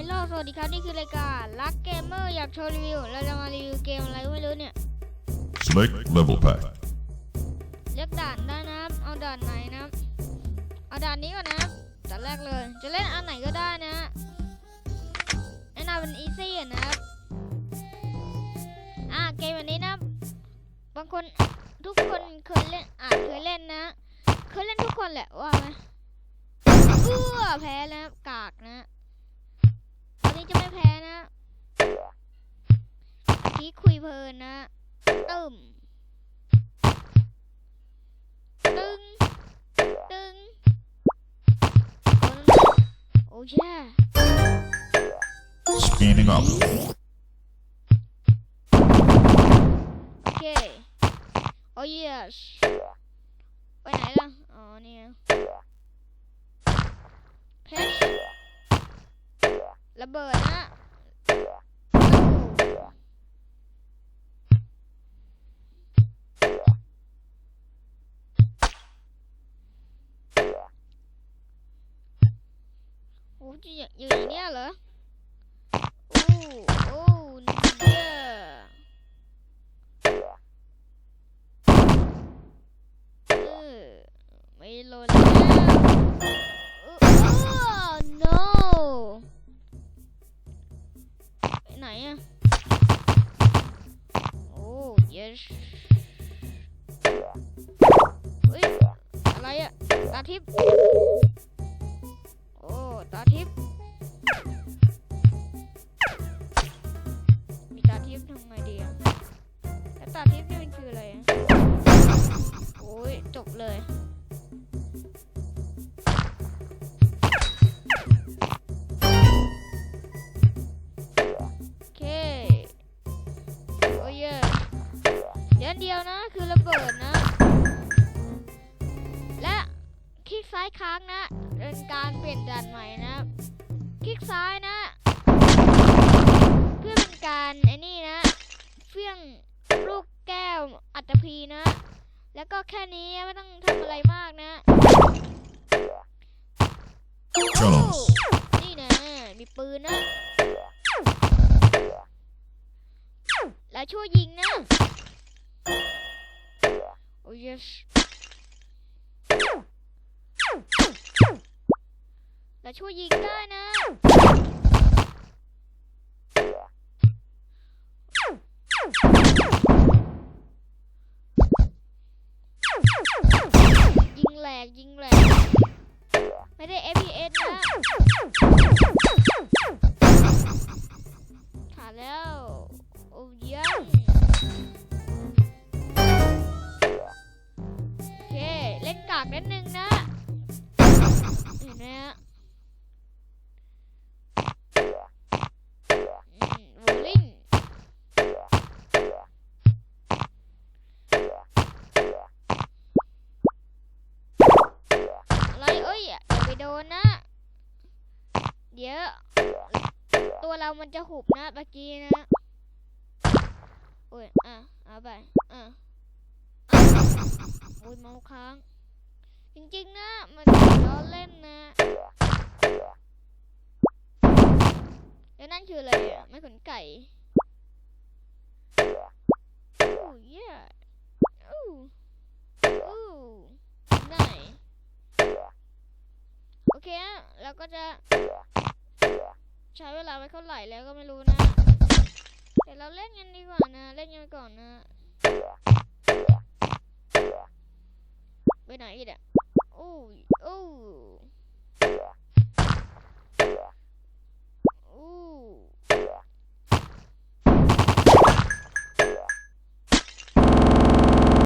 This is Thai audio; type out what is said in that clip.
ลโหลสวัสดีครับ นี่คือรายการรักเกมเมอร์อยากโชว์รีวิว เราจะมารีวิวเกมอะไรก็ไม่รู้เนี่ย Select level pack. เลือกด่านได้นะครับ เอาด่านไหนนะครับเอาด่านนี้ก่อนนะครับด่านแรกเลย จะเล่นอันไหนก็ได้นะแนะนำเป็นอีซี่นะครับ อ่าเกมแบบนี้นะครับบางคนทุกคนเคยเล่นอาจเคยเล่นนะ เคยเล่นทุกคนแหละว่าไหมเอื้อแพ้แล้วครับกากนะตอนนี้ จะไม่แพ้นะที่คุยเพลินนะตึมตึง ตึง โอ้ย Scanning up. โอเค โอ้ yes ไปไหนล่ะ อ๋อ นี่ ระเบิดนะโอ้จะอยู่อย่างเนี้ยเหรอ โอ้โอ้เนี่ยเออไม่ลด นอะโอ้ yes เฮ้ย อะไรอะตาทิพย์โอ้ ตาทิพย์ อันเดียวนะ คือระเบิดนะ และคลิกซ้ายค้างนะเป็นการเปลี่ยนด่านใหม่นะ คลิกซ้ายนะ เพื่อเป็นการไอ้นี่นะเฟี้ยงลูกแก้วอัตพีนะ แล้วก็แค่นี้ไม่ต้องทำอะไรมากนะ Challenge. นี่นะ มีปืนนะ แล้วช่วยยิงนะ โอ้ yes แล้วช่วยยิงได้นะยิงแหลกยิงแหลกไม่ได้ FPS นะากนิดนึงนะ เห็นไหมฮะอืมโบลิ่งอะไรเอ้ยอย่าไปโดนนะ เดี๋ยว ตัวเรามันจะหุบนะเมื่อกี้นะโอ้ยอะ เอาไป อะโอ้ยเมาค้าง จริงๆนะมันล้อเล่นนะแล้วนั่นคืออะไรอะไม่ขนไก่โอ้ยโอ้โอ้ไหนโอเคอะเราก็จะใช้เวลาไปเท่าไหร่แล้วก็ไม่รู้นะแต่เราเล่นกันดีกว่านะเล่นกันก่อนนะไปไหนอีกอะ